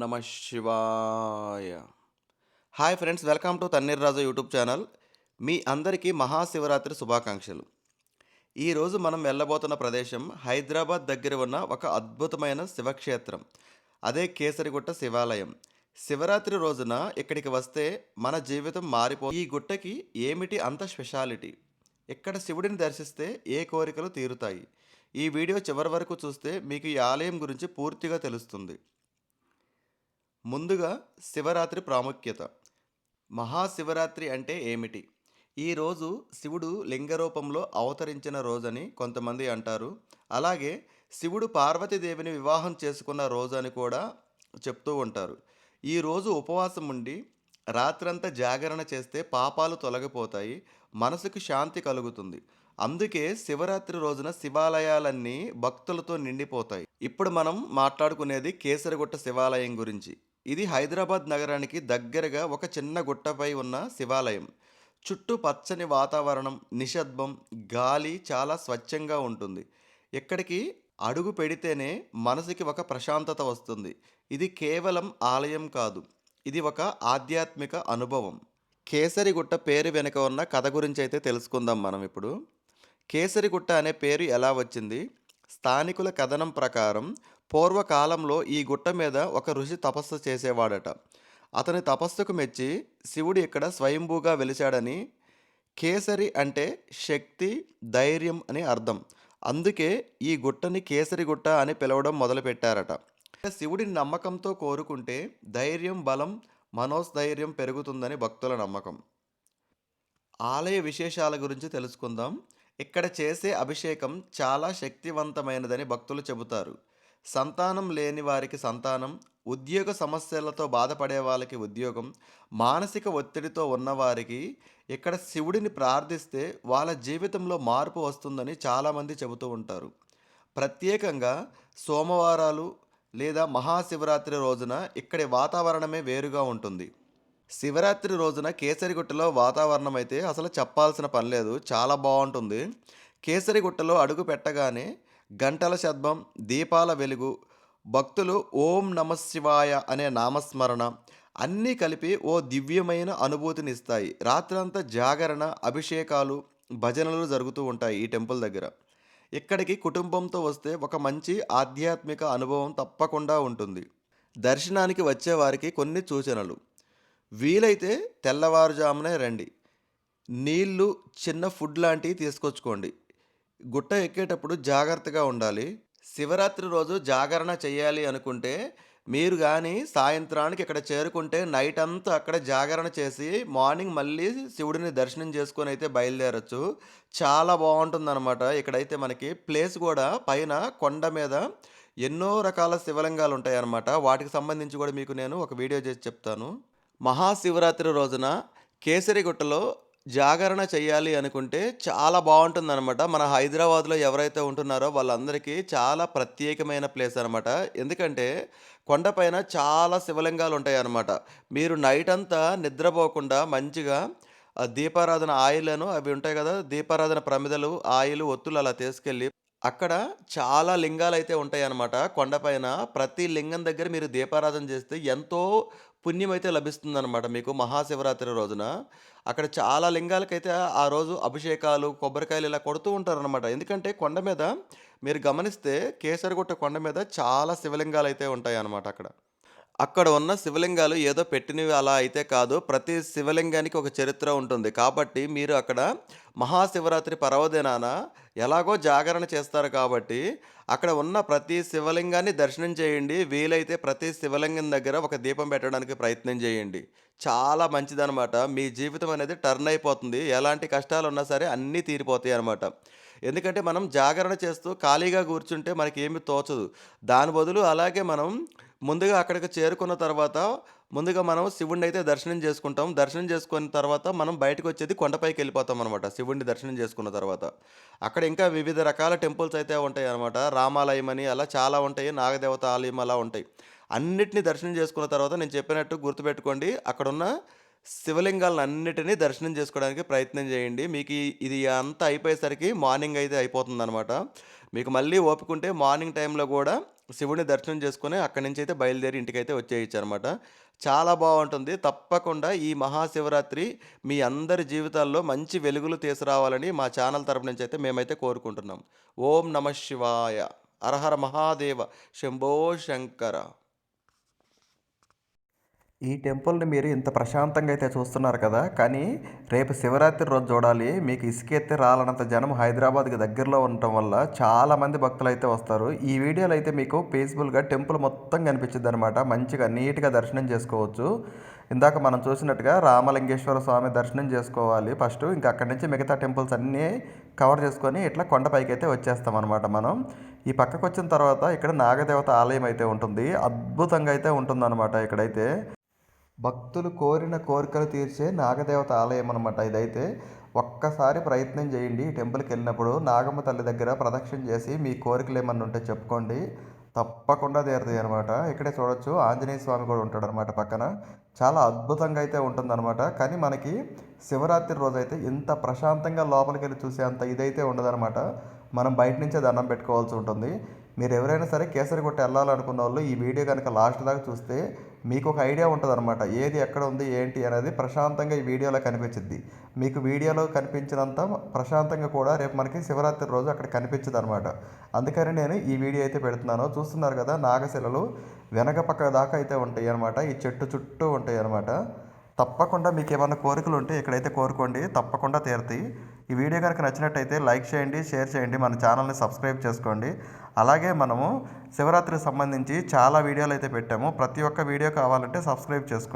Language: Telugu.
నమ శివాయ. Hi friends welcome to Tanneer Raju YouTube channel మీ అందరికీ మహాశివరాత్రి శుభాకాంక్షలు. ఈరోజు మనం వెళ్ళబోతున్న ప్రదేశం హైదరాబాద్ దగ్గర ఉన్న ఒక అద్భుతమైన శివక్షేత్రం. అదే కేసరిగుట్ట శివాలయం. శివరాత్రి రోజున ఇక్కడికి వస్తే మన జీవితం మారిపో ఈ గుట్టకి ఏమిటి అంత స్పెషాలిటీ? ఇక్కడ శివుడిని దర్శిస్తే ఏ కోరికలు తీరుతాయి? ఈ వీడియో చివరి వరకు చూస్తే మీకు ఈ ఆలయం గురించి పూర్తిగా తెలుస్తుంది. ముందుగా శివరాత్రి ప్రాముఖ్యత. మహాశివరాత్రి అంటే ఏమిటి? ఈరోజు శివుడు లింగ రూపంలో అవతరించిన రోజని కొంతమంది అంటారు. అలాగే శివుడు పార్వతీదేవిని వివాహం చేసుకున్న రోజు అని కూడా చెప్తూ ఉంటారు. ఈ రోజు ఉపవాసం ఉండి రాత్రంతా జాగరణ చేస్తే పాపాలు తొలగిపోతాయి మనసుకు శాంతి కలుగుతుంది. అందుకే శివరాత్రి రోజున శివాలయాలన్నీ భక్తులతో నిండిపోతాయి. ఇప్పుడు మనం మాట్లాడుకునేది కేసరగుట్ట శివాలయం గురించి. ఇది హైదరాబాద్ నగరానికి దగ్గరగా ఒక చిన్న గుట్టపై ఉన్న శివాలయం. చుట్టూ పచ్చని వాతావరణం నిశ్శబ్దం గాలి చాలా స్వచ్ఛంగా ఉంటుంది. ఇక్కడికి అడుగు పెడితేనే మనసుకి ఒక ప్రశాంతత వస్తుంది. ఇది కేవలం ఆలయం కాదు ఇది ఒక ఆధ్యాత్మిక అనుభవం. కేసరిగుట్ట పేరు వెనుక ఉన్న కథ గురించి అయితే తెలుసుకుందాం మనం ఇప్పుడు. కేసరిగుట్ట అనే పేరు ఎలా వచ్చింది? స్థానికుల కథనం ప్రకారం పూర్వకాలంలో ఈ గుట్ట మీద ఒక ఋషి తపస్సు చేసేవాడట. అతని తపస్సుకు మెచ్చి శివుడు ఇక్కడ స్వయంభూగా వెలిశాడని కేసరి అంటే శక్తి ధైర్యం అని అర్థం. అందుకే ఈ గుట్టని కేసరి గుట్ట అని పిలవడం మొదలుపెట్టారట. శివుడి నమ్మకంతో కోరుకుంటే ధైర్యం బలం మనోస్థైర్యం పెరుగుతుందని భక్తుల నమ్మకం. ఆలయ విశేషాల గురించి తెలుసుకుందాం. ఇక్కడ చేసే అభిషేకం చాలా శక్తివంతమైనదని భక్తులు చెబుతారు. సంతానం లేని వారికి సంతానం ఉద్యోగ సమస్యలతో బాధపడే వాళ్ళకి ఉద్యోగం మానసిక ఒత్తిడితో ఉన్నవారికి ఇక్కడ శివుడిని ప్రార్థిస్తే వాళ్ళ జీవితంలో మార్పు వస్తుందని చాలామంది చెబుతూ ఉంటారు. ప్రత్యేకంగా సోమవారాలు లేదా మహాశివరాత్రి రోజున ఇక్కడి వాతావరణమే వేరుగా ఉంటుంది. శివరాత్రి రోజున కేసరిగుట్టలో వాతావరణం అయితే అసలు చెప్పాల్సిన పని లేదు చాలా బాగుంటుంది. కేసరిగుట్టలో అడుగు పెట్టగానే గంటల శబ్దం దీపాల వెలుగు భక్తులు ఓం నమ శివాయ అనే నామస్మరణ అన్నీ కలిపి ఓ దివ్యమైన అనుభూతిని ఇస్తాయి. రాత్రంతా జాగరణ అభిషేకాలు భజనలు జరుగుతూ ఉంటాయి ఈ టెంపుల్ దగ్గర. ఇక్కడికి కుటుంబంతో వస్తే ఒక మంచి ఆధ్యాత్మిక అనుభవం తప్పకుండా ఉంటుంది. దర్శనానికి వచ్చేవారికి కొన్ని సూచనలు. వీలైతే తెల్లవారుజామునే రండి. నీళ్ళు చిన్న ఫుడ్ లాంటివి తీసుకొచ్చుకోండి. గుట్ట ఎక్కేటప్పుడు జాగ్రత్తగా ఉండాలి. శివరాత్రి రోజు జాగరణ చేయాలి అనుకుంటే మీరు కానీ సాయంత్రానికి ఇక్కడ చేరుకుంటే నైట్ అంతా అక్కడ జాగరణ చేసి మార్నింగ్ మళ్ళీ శివుడిని దర్శనం చేసుకొని అయితే బయలుదేరచ్చు. చాలా బాగుంటుందన్నమాట. ఇక్కడైతే మనకి ప్లేస్ కూడా పైన కొండ మీద ఎన్నో రకాల శివలింగాలు ఉంటాయి అన్నమాట వాటికి సంబంధించి కూడా మీకు నేను ఒక వీడియో చేసి చెప్తాను. మహాశివరాత్రి రోజున కేసరిగుట్టలో జాగరణ చేయాలి అనుకుంటే చాలా బాగుంటుందన్నమాట. మన హైదరాబాద్లో ఎవరైతే ఉంటున్నారో వాళ్ళందరికీ చాలా ప్రత్యేకమైన ప్లేస్ అనమాట ఎందుకంటే కొండపైన చాలా శివలింగాలు ఉంటాయి అన్నమాట మీరు నైట్ అంతా నిద్రపోకుండా మంచిగా ఆ దీపారాధన ఆయిలను అవి ఉంటాయి కదా దీపారాధన ప్రమిదలు ఆయిల్ ఒత్తులు అలా తీసుకెళ్ళి అక్కడ చాలా లింగాలు అయితే ఉంటాయి అన్నమాట కొండపైన ప్రతి లింగం దగ్గర మీరు దీపారాధన చేస్తే ఎంతో పుణ్యం అయితే లభిస్తుందన్నమాట మీకు మహాశివరాత్రి రోజున. అక్కడ చాలా లింగాలకైతే ఆ రోజు అభిషేకాలు కొబ్బరికాయలు ఇలా కొడుతూ ఉంటారనమాట ఎందుకంటే కొండ మీద మీరు గమనిస్తే కేసరిగుట్ట కొండ మీద చాలా శివలింగాలు అయితే ఉంటాయి అన్నమాట అక్కడ. అక్కడ ఉన్న శివలింగాలు ఏదో పెట్టినవి అలా అయితే కాదు. ప్రతి శివలింగానికి ఒక చరిత్ర ఉంటుంది. కాబట్టి మీరు అక్కడ మహాశివరాత్రి పర్వదినాన ఎలాగో జాగరణ చేస్తారు కాబట్టి అక్కడ ఉన్న ప్రతి శివలింగాన్ని దర్శనం చేయండి. వీలైతే ప్రతి శివలింగం దగ్గర ఒక దీపం పెట్టడానికి ప్రయత్నం చేయండి. చాలా మంచిదనమాట మీ జీవితం అనేది టర్న్ అయిపోతుంది. ఎలాంటి కష్టాలు ఉన్నా సరే అన్నీ తీరిపోతాయి అనమాట ఎందుకంటే మనం జాగరణ చేస్తూ ఖాళీగా కూర్చుంటే మనకి ఏమి తోచదు. దాని బదులు అలాగే మనం ముందుగా అక్కడికి చేరుకున్న తర్వాత ముందుగా మనం శివుడిని అయితే దర్శనం చేసుకుంటాం. దర్శనం చేసుకున్న తర్వాత మనం బయటకు వచ్చేది కొండపైకి వెళ్ళిపోతాం అనమాట శివుడిని దర్శనం చేసుకున్న తర్వాత. అక్కడ ఇంకా వివిధ రకాల టెంపుల్స్ అయితే ఉంటాయి అనమాట రామాలయం అని అలా చాలా ఉంటాయి. నాగదేవత ఆలయం అలా ఉంటాయి. అన్నిటిని దర్శనం చేసుకున్న తర్వాత నేను చెప్పినట్టు గుర్తుపెట్టుకోండి. అక్కడున్న శివలింగాలన్నిటిని దర్శనం చేసుకోవడానికి ప్రయత్నం చేయండి. మీకు ఇది అంతా అయిపోయేసరికి మార్నింగ్ అయితే అయిపోతుంది అనమాట మీకు మళ్ళీ ఓపిక మార్నింగ్ టైంలో కూడా శివుడిని దర్శనం చేసుకుని అక్కడి నుంచి అయితే బయలుదేరి ఇంటికైతే వచ్చేయొచ్చనమాట. చాలా బాగుంటుంది తప్పకుండా ఈ మహాశివరాత్రి మీ అందరి జీవితాల్లో మంచి వెలుగులు తీసుకురావాలని మా ఛానల్ తరపు నుంచి అయితే మేమైతే కోరుకుంటున్నాం. ఓం నమ శివాయ! హరహర మహాదేవ! శంభో శంకర! ఈ టెంపుల్‌ని మీరు ఇంత ప్రశాంతంగా అయితే చూస్తున్నారు కదా! కానీ రేపు శివరాత్రి రోజు చూడాలి. మీకు ఇసుకెత్తి రాలనంత జనం హైదరాబాద్‌కి దగ్గరలో ఉండటం వల్ల చాలామంది భక్తులు అయితే వస్తారు. ఈ వీడియోలో అయితే మీకు పీస్‌ఫుల్‌గా టెంపుల్ మొత్తం కనిపించింది అనమాట మంచిగా నీట్‌గా దర్శనం చేసుకోవచ్చు. ఇందాక మనం చూసినట్టుగా రామలింగేశ్వర స్వామి దర్శనం చేసుకోవాలి ఫస్ట్ ఇంకా అక్కడి నుంచి మిగతా టెంపుల్స్ అన్నీ కవర్ చేసుకొని ఇట్లా కొండపైకి అయితే వచ్చేస్తామనమాట మనం. ఈ పక్కకు వచ్చిన తర్వాత ఇక్కడ నాగదేవత ఆలయం అయితే ఉంటుంది. అద్భుతంగా అయితే ఉంటుందన్నమాట ఇక్కడైతే. భక్తులు కోరిన కోరికలు తీర్చే నాగదేవత ఆలయం అనమాట ఇదైతే. ఒక్కసారి ప్రయత్నం చేయండి ఈ టెంపుల్‌కెళ్ళినప్పుడు. నాగమ్మ తల్లి దగ్గర ప్రదక్షిణ చేసి మీ కోరికలు ఏమన్నా ఉంటే చెప్పుకోండి. తప్పకుండా తీరుతాయనమాట. ఇక్కడే చూడొచ్చు ఆంజనేయ స్వామి కూడా ఉంటాడనమాట పక్కన. చాలా అద్భుతంగా అయితే ఉంటుందనమాట. కానీ మనకి శివరాత్రి రోజైతే ఇంత ప్రశాంతంగా లోపలికి వెళ్ళి చూసే అంత ఇదైతే ఉండదనమాట. మనం బయట నుంచే దండం పెట్టుకోవాల్సి ఉంటుంది. మీరు ఎవరైనా సరే కేసరిగుట్ట ఎళ్ళాలనుకున్నోళ్ళు ఈ వీడియో కనుక లాస్ట్ దాకా చూస్తే మీకు ఒక ఐడియా ఉంటుంది అనమాట ఏది ఎక్కడ ఉంది ఏంటి అనేది ప్రశాంతంగా ఈ వీడియోలో కనిపించింది మీకు వీడియోలో కనిపించినంత ప్రశాంతంగా కూడా రేపు మనకి శివరాత్రి రోజు అక్కడ కనిపించదనమాట. అందుకని నేను ఈ వీడియో అయితే పెడుతున్నాను. చూస్తున్నారు కదా నాగశిలలు వెనక పక్క దాకా అయితే ఉంటాయి అనమాట ఈ చెట్టు చుట్టూ ఉంటాయనమాట. తప్పకుండా మీకు ఏమైనా కోరికలు ఉంటే ఇక్కడైతే కోరుకోండి. తప్పకుండా తీరుతాయి ఈ వీడియో కనుక నచ్చినట్టయితే లైక్ చేయండి, షేర్ చేయండి. మన ఛానల్‌ని సబ్స్క్రైబ్ చేసుకోండి. అలాగే మనము శివరాత్రికి సంబంధించి చాలా వీడియోలు అయితే పెట్టాము. ప్రతి ఒక్క వీడియో కావాలంటే సబ్స్క్రైబ్ చేసుకోండి.